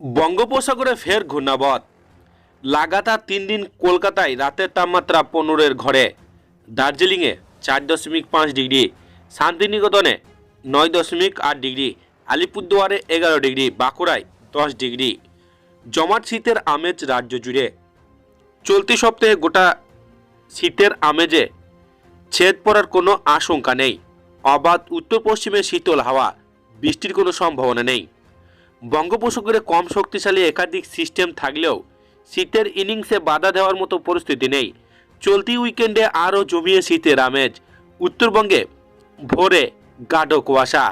বঙ্গোপসাগরে ফের ঘূর্ণাবত। লাগাতার তিন দিন কলকাতায় রাতের তাপমাত্রা পনেরোর ঘরে। দার্জিলিংয়ে চার দশমিক পাঁচ ডিগ্রি, শান্তিনিকেতনে নয় দশমিক আট ডিগ্রি, আলিপুরদুয়ারে এগারো ডিগ্রি, বাঁকুড়ায় দশ ডিগ্রি। জমাট শীতের আমেজ রাজ্য জুড়ে। চলতি সপ্তাহে গোটা শীতের আমেজে ছেদ পড়ার কোনো আশঙ্কা নেই। অবাধ উত্তর পশ্চিমে শীতল হাওয়া, বৃষ্টির কোনো সম্ভাবনা নেই। বঙ্গোপসাগরে কম শক্তিশালী একাধিক সিস্টেম থাকলেও শীতের ইনিংসে বাধা দেওয়ার মতো পরিস্থিতি নেই। চলতি উইকেন্ডে আরও জমিয়ে শীতের আমেজ উত্তরবঙ্গে ভোরে গাঢ় কুয়াশা,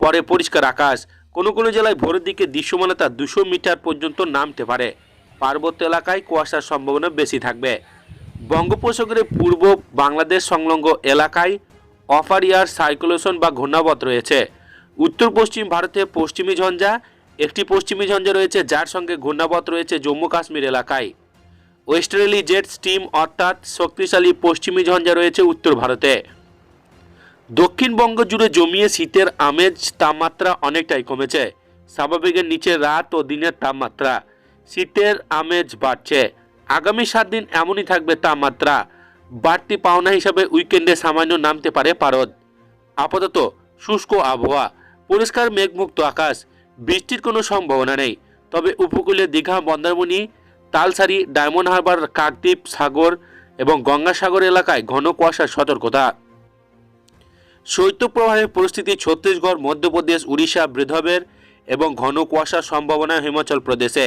পরে পরিষ্কার আকাশ। কোনো কোনো জেলায় ভোরের দিকে দৃশ্যমানতা দুশো মিটার পর্যন্ত নামতে পারে। পার্বত্য এলাকায় কুয়াশার সম্ভাবনা বেশি থাকবে। বঙ্গোপসাগরে পূর্ব বাংলাদেশ সংলগ্ন এলাকায় অফার ইয়ার সাইক্লোশন বা ঘূর্ণাবত রয়েছে। উত্তর পশ্চিম ভারতে পশ্চিমী ঝঞ্ঝা একটি পশ্চিমী ঝঞ্ঝা রয়েছে, যার সঙ্গে ঘূর্ণাবত রয়েছে জম্মু কাশ্মীর এলাকায়। ওয়েস্টার্লি জেট স্টিম অর্থাৎ শক্তিশালী পশ্চিমী ঝঞ্ঝা রয়েছে উত্তর ভারতে। দক্ষিণবঙ্গ জুড়ে জমিয়ে শীতের আমেজ তাপমাত্রা অনেকটাই কমেছে। স্বাভাবিকের নিচে রাত ও দিনের তাপমাত্রা। শীতের আমেজ বাড়ছে। আগামী সাত দিন এমনই থাকবে তাপমাত্রা। বাড়তি পাওনা হিসাবে উইকেন্ডে সামান্য নামতে পারে পারদ। আপাতত শুষ্ক আবহাওয়া। পরিষ্কার মেঘমুক্ত আকাশ। বৃষ্টির কোনো সম্ভাবনা নেই। তবে উপকূলে দীঘা, মন্দারমণি, তালসারি, ডায়মন্ড হারবার, কাকদ্বীপ, সাগর এবং গঙ্গাসাগর এলাকায় ঘন কুয়াশার সতর্কতা। শৈত্যপ্রবাহের পরিস্থিতি ছত্তিশগড়, মধ্যপ্রদেশ, উড়িষ্যা বৃদ্ধবের এবং ঘন কুয়াশার সম্ভাবনা হিমাচল প্রদেশে।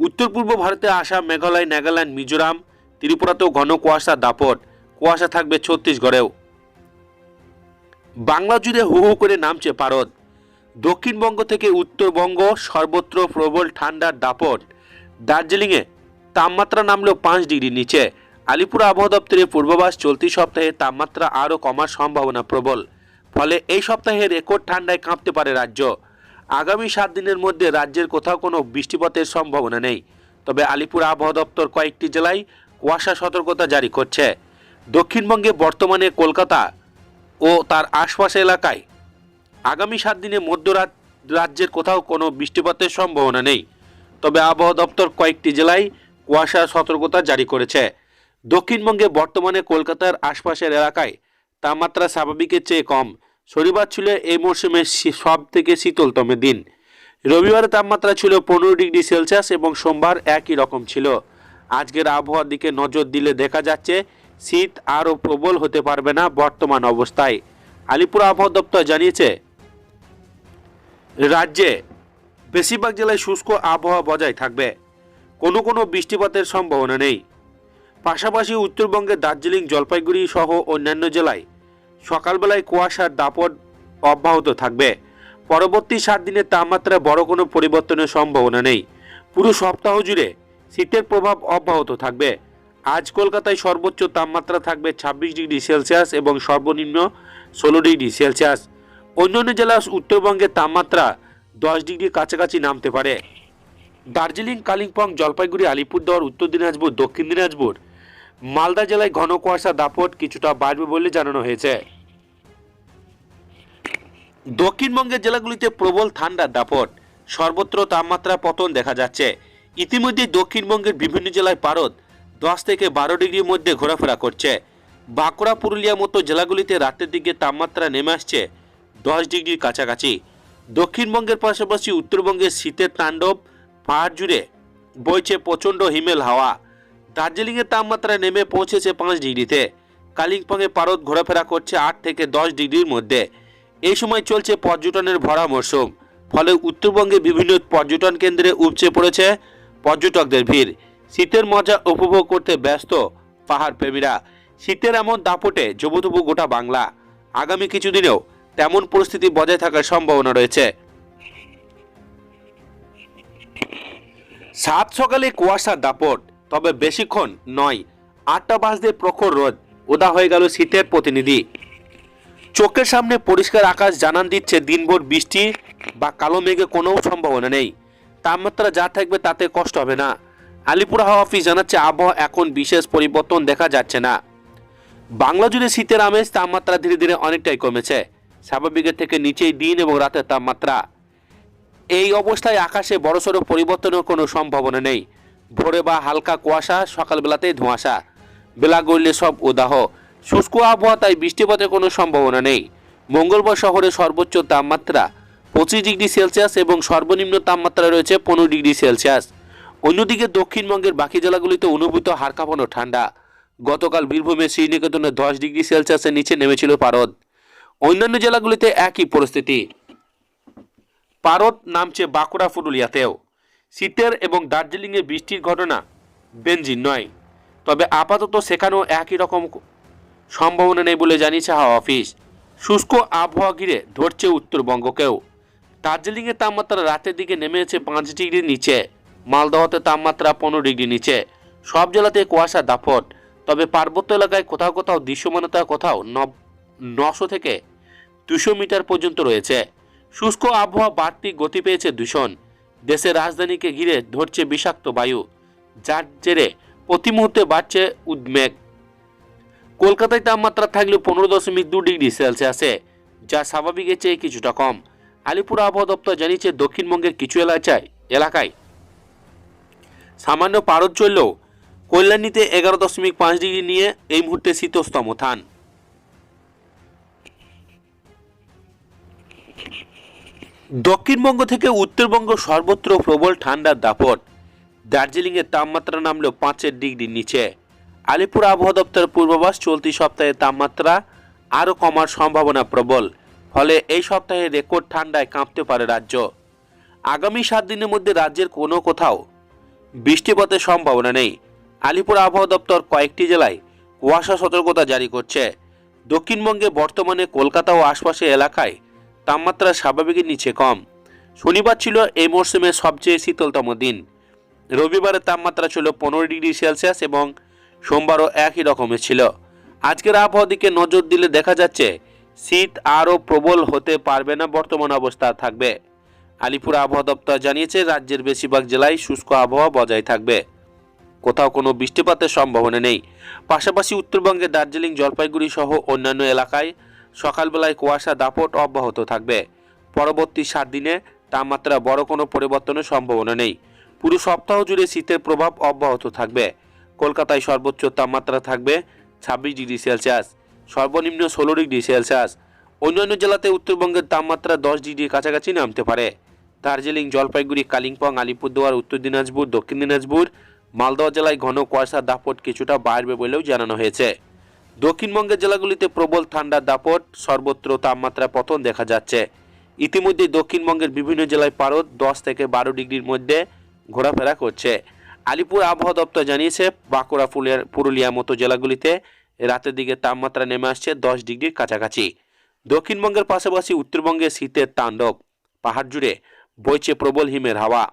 উত্তর পূর্ব ভারতে আসাম, মেঘালয়, নাগাল্যান্ড, মিজোরাম ত্রিপুরাতেও ঘন কুয়াশা দাপট। কুয়াশা থাকবে ছত্তিশগড়েও। বাংলা জুড়ে হু হু করে নামছে পারদ দক্ষিণবঙ্গ থেকে উত্তরবঙ্গ, সর্বত্র প্রবল ঠান্ডার দাপট। দার্জিলিংয়ে তাপমাত্রা নামলেও পাঁচ ডিগ্রি নিচে। আলিপুর আবহাওয়া দপ্তরের পূর্বাভাস, চলতি সপ্তাহে তাপমাত্রা আরও কমার সম্ভাবনা প্রবল। ফলে এই সপ্তাহে রেকর্ড ঠান্ডায় কাঁপতে পারে রাজ্য। আগামী সাত দিনের মধ্যে রাজ্যের কোথাও কোনো বৃষ্টিপাতের সম্ভাবনা নেই। তবে আলিপুর আবহাওয়া দপ্তর কয়েকটি জেলায় কুয়াশা সতর্কতা জারি করছে। দক্ষিণবঙ্গে বর্তমানে কলকাতা ও তার আশপাশ এলাকায় আগামী সাত দিনে মধ্যরাত রাজ্যের কোথাও কোনো বৃষ্টিপাতের সম্ভাবনা নেই। তবে আবহাওয়া দপ্তর কয়েকটি জেলায় কুয়াশা সতর্কতা জারি করেছে। দক্ষিণবঙ্গে বর্তমানে কলকাতার আশপাশের এলাকায় তাপমাত্রা স্বাভাবিকের চেয়ে কম। শনিবার ছিল এই মরশুমে সব থেকে শীতলতম দিন। রবিবার তাপমাত্রা ছিল পনেরো ডিগ্রি সেলসিয়াস এবং সোমবার একই রকম ছিল। আজকের আবহাওয়ার দিকে নজর দিলে দেখা যাচ্ছে, শীত আরও প্রবল হতে পারবে না বর্তমান অবস্থায়। আলিপুর আবহাওয়া দপ্তর জানিয়েছে রাজ্যে বেশিরভাগ জেলায় শুষ্ক আবহাওয়া বজায় থাকবে। কোনো কোনো বৃষ্টিপাতের সম্ভাবনা নেই। পাশাপাশি উত্তরবঙ্গের দার্জিলিং, জলপাইগুড়ি সহ অন্যান্য জেলায় সকালবেলায় কুয়াশার দাপট অব্যাহত থাকবে। পরবর্তী সাত দিনের তাপমাত্রায় বড় কোনো পরিবর্তনের সম্ভাবনা নেই। পুরো সপ্তাহ জুড়ে শীতের প্রভাব অব্যাহত থাকবে। আজ কলকাতায় সর্বোচ্চ তাপমাত্রা থাকবে ছাব্বিশ ডিগ্রি সেলসিয়াস এবং সর্বনিম্ন ষোলো ডিগ্রি সেলসিয়াস। অন্যান্য জেলা উত্তরবঙ্গের তাপমাত্রা দশ ডিগ্রির কাছাকাছি নামতে পারে। দার্জিলিং, কালিম্পং, জলপাইগুড়ি, আলিপুরদুয়ার, উত্তর দিনাজপুর, দক্ষিণ দিনাজপুর, মালদা জেলায় ঘন কুয়াশা, দাপট কিছুটা বাড়বে বলে জানানো হয়েছে। দক্ষিণবঙ্গের জেলাগুলিতে প্রবল ঠান্ডার দাপট, সর্বত্র তাপমাত্রা পতন দেখা যাচ্ছে। ইতিমধ্যে দক্ষিণবঙ্গের বিভিন্ন জেলায় পারদ দশ থেকে বারো ডিগ্রির মধ্যে ঘোরাফেরা করছে। বাঁকুড়া পুরুলিয়া মতো জেলাগুলিতে রাতের দিকে তাপমাত্রা নেমে আসছে দশ ডিগ্রির কাছাকাছি। দক্ষিণবঙ্গের পাশাপাশি উত্তরবঙ্গের শীতের তাণ্ডব, পাহাড় জুড়ে বইছে প্রচণ্ড হিমেল হাওয়া। দার্জিলিংয়ের তাপমাত্রা নেমে পৌঁছেছে পাঁচ ডিগ্রিতে। কালিম্পংয়ে পারদ ঘোরাফেরা করছে আট থেকে দশ ডিগ্রির মধ্যে। এই সময় চলছে পর্যটনের ভরা মরশুম। ফলে উত্তরবঙ্গে বিভিন্ন পর্যটন কেন্দ্রে উপচে পড়েছে পর্যটকদের ভিড়। শীতের মজা উপভোগ করতে ব্যস্ত পাহাড় প্রেমীরা শীতের এমন দাপটে জবুতবু গোটা বাংলা। আগামী কিছুদিনেও তেমন পরিস্থিতি বজায় থাকার সম্ভাবনা রয়েছে। সাত সকালে কুয়াশার দাপট, তবে বেশিক্ষণ নয়, আটটা বাজতে প্রখর রোদ ওদা হয়ে গেল শীতের প্রতিনিধি। চোখের সামনে পরিষ্কার আকাশ জানান দিচ্ছে দিনভর বৃষ্টি বা কালো মেঘে কোনো সম্ভাবনা নেই। তাপমাত্রা যা থাকবে তাতে কষ্ট হবে না। আলিপুর হাওয়া অফিস জানাচ্ছে আবহাওয়া এখন বিশেষ পরিবর্তন দেখা যাচ্ছে না। বাংলা জুড়ে শীতের আমেজ তাপমাত্রা ধীরে ধীরে অনেকটাই কমেছে। স্বাভাবিকের থেকে নিচেই দিন এবং রাতের তাপমাত্রা এই অবস্থায় আকাশে বড়সড় পরিবর্তনের কোনো সম্ভাবনা নেই। ভোরে বা হালকা কুয়াশা, সকালবেলাতেই ধোঁয়াশা। বেলা গড়লে সব উদাহ। শুষ্ক আবহাওয়া, তাই বৃষ্টিপাতের কোনো সম্ভাবনা নেই। মঙ্গলবার শহরে সর্বোচ্চ তাপমাত্রা পঁচিশ ডিগ্রি সেলসিয়াস এবং সর্বনিম্ন তাপমাত্রা রয়েছে পনেরো ডিগ্রি সেলসিয়াস। অন্যদিকে দক্ষিণবঙ্গের বাকি জেলাগুলিতে অনুভূত হাড় কাঁপানো ঠান্ডা। গতকাল বীরভূমে শ্রীনিকেতনে দশ ডিগ্রি সেলসিয়াসের নিচে নেমেছিল পারদ। অন্যান্য জেলাগুলিতে একই পরিস্থিতি। পারদ নামছে বাঁকুড়া পুরুলিয়াতেও। শীতের এবং দার্জিলিংয়ে বৃষ্টির ঘটনা বেঞ্জিন নয়। তবে আপাতত সেখানেও একই রকম সম্ভাবনা নেই বলে জানিয়েছে হাওয়া অফিস। শুষ্ক আবহাওয়া ঘিরে ধরছে উত্তরবঙ্গকেও। দার্জিলিংয়ের তাপমাত্রা রাতের দিকে নেমে এসে পাঁচ ডিগ্রির নিচে। মালদহতে তাপমাত্রা পনেরো ডিগ্রি নিচে। সব জেলাতে কুয়াশা, দাপট। তবে পার্বত্য এলাকায় কোথাও কোথাও দৃশ্যমানতা কোথাও নশো থেকে দুশো মিটার পর্যন্ত রয়েছে। শুষ্ক আবহাওয়া বাড়তি গতি পেয়েছে দূষণ। দেশের রাজধানীকে ঘিরে ধরছে বিষাক্ত বায়ু, যার জেরে প্রতি মুহূর্তে বাড়ছে উদ্বেগ। কলকাতায় তাপমাত্রা থাকলেও পনেরো দশমিক দু ডিগ্রি সেলসিয়াসে যা স্বাভাবিকের চেয়ে কিছুটা কম। আলিপুর আবহাওয়া দপ্তর জানিয়েছে, দক্ষিণবঙ্গের কিছু এলাকায় এলাকায় সামান্য পারদ চললেও কল্যাণীতে এগারো দশমিক পাঁচ ডিগ্রি নিয়ে এই মুহূর্তে শীতস্তম থান। দক্ষিণবঙ্গ থেকে উত্তরবঙ্গ সর্বত্র প্রবল ঠান্ডার দাপট। দার্জিলিংয়ের তাপমাত্রা নামলো পাঁচের ডিগ্রির নিচে। আলিপুর আবহাওয়া দপ্তরের পূর্বাভাস, চলতি সপ্তাহে তাপমাত্রা আরও কমার সম্ভাবনা প্রবল, ফলে এই সপ্তাহে রেকর্ড ঠান্ডায় কাঁপতে পারে রাজ্য। আগামী সাত দিনের মধ্যে রাজ্যের কোনো কোথাও বৃষ্টিপাতের সম্ভাবনা নেই। আলিপুর আবহাওয়া দপ্তর কয়েকটি জেলায় কুয়াশা সতর্কতা জারি করছে। দক্ষিণবঙ্গে বর্তমানে কলকাতা ও আশপাশের এলাকায় তাপমাত্রা স্বাভাবিকের নিচে কম। শনিবার ছিল এই মরশুমের সবচেয়ে শীতলতম দিন। রবিবারের তাপমাত্রা ছিল পনেরো ডিগ্রি সেলসিয়াস এবং সোমবারও একই রকমের ছিল। আজকের আবহাওয়া দিকে নজর দিলে দেখা যাচ্ছে, শীত আরও প্রবল হতে পারবে না, বর্তমান অবস্থা থাকবে। আলিপুর আবহাওয়া দপ্তর জানিয়েছে, রাজ্যের বেশিরভাগ জেলায় শুষ্ক আবহাওয়া বজায় থাকবে। কোথাও কোনো বৃষ্টিপাতের সম্ভাবনা নেই। পাশাপাশি উত্তরবঙ্গে দার্জিলিং, জলপাইগুড়ি সহ অন্যান্য এলাকায় সকালবেলায় কুয়াশা দাপট অব্যাহত থাকবে। পরবর্তী সাত দিনে তাপমাত্রা বড় কোনো পরিবর্তনের সম্ভাবনা নেই। পুরো সপ্তাহ জুড়ে শীতের প্রভাব অব্যাহত থাকবে। কলকাতায় সর্বোচ্চ তাপমাত্রা থাকবে ছাব্বিশ ডিগ্রি সেলসিয়াস, সর্বনিম্ন ষোলো ডিগ্রি সেলসিয়াস। অন্যান্য জেলাতে উত্তরবঙ্গের তাপমাত্রা দশ ডিগ্রির কাছাকাছি নামতে পারে। দার্জিলিং, জলপাইগুড়ি, কালিম্পং, আলিপুরদুয়ার, উত্তর দিনাজপুর, দক্ষিণ দিনাজপুর, মালদহ জেলায় ঘন কুয়াশা দাপট কিছুটা বাড়বে বলেও জানানো হয়েছে। দক্ষিণবঙ্গের জেলাগুলিতে প্রবল ঠান্ডার দাপট, সর্বত্র তাপমাত্রা পতন দেখা যাচ্ছে। ইতিমধ্যে দক্ষিণবঙ্গের বিভিন্ন জেলায় পারদ দশ থেকে বারো ডিগ্রির মধ্যে ঘোরাফেরা করছে। আলিপুর আবহাওয়া দপ্তর জানিয়েছে, বাঁকুড়া পুরুলিয়া- পুরুলিয়ার মতো জেলাগুলিতে রাতের দিকে তাপমাত্রা নেমে আসছে দশ ডিগ্রির কাছাকাছি। দক্ষিণবঙ্গের পাশাপাশি উত্তরবঙ্গে শীতের তাণ্ডব, পাহাড় জুড়ে বইছে প্রবল হিমের হাওয়া।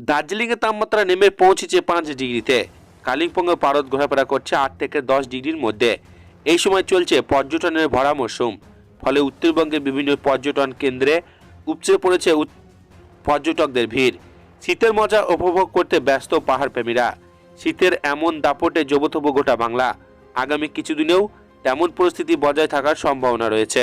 দার্জিলিংয়ের তাপমাত্রা নেমে পৌঁছেছে পাঁচ ডিগ্রিতে। কালিম্পংয়ে পারদ ঘোরাফেরা করছে আট থেকে দশ ডিগ্রির মধ্যে। এই সময় চলছে পর্যটনের ভরা মরশুম ফলে উত্তরবঙ্গের বিভিন্ন পর্যটন কেন্দ্রে উপচে পড়েছে পর্যটকদের ভিড়। শীতের মজা উপভোগ করতে ব্যস্ত পাহাড় প্রেমীরা শীতের এমন দাপটে জবথব গোটা বাংলা। আগামী কিছুদিনেও তেমন পরিস্থিতি বজায় থাকার সম্ভাবনা রয়েছে।